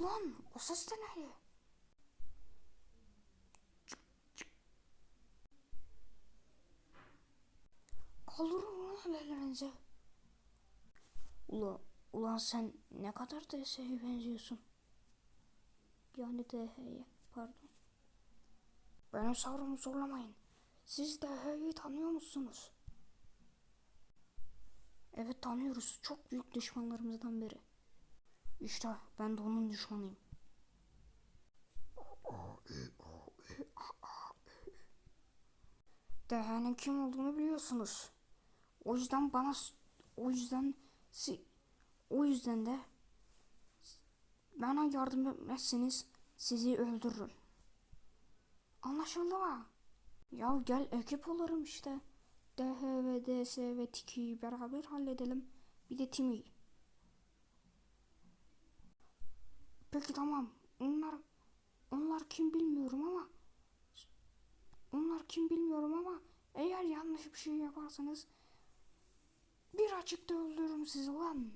Lan o ses de ne? Kaldırın lan ellerinizi. Ulan, ulan sen ne kadar DS'ye benziyorsun. Yani DH'ye pardon. Benim savrumu zorlamayın. Siz DH'yi tanıyor musunuz? Evet tanıyoruz. Çok büyük düşmanlarımızdan biri. İşte ben de onun düşmanıyım. DH'nin kim olduğunu biliyorsunuz. O yüzden bana o yüzden o yüzden de bana yardım etmezseniz sizi öldürürüm. Anlaşıldı mı? Ya gel ekip olalım işte. DH ve DS ve Tiki'yi beraber halledelim. Bir de Timi. Peki tamam. Onlar onlar kim bilmiyorum ama onlar kim bilmiyorum ama eğer yanlış bir şey yaparsanız bir açıkta öldürürüm sizi ulan.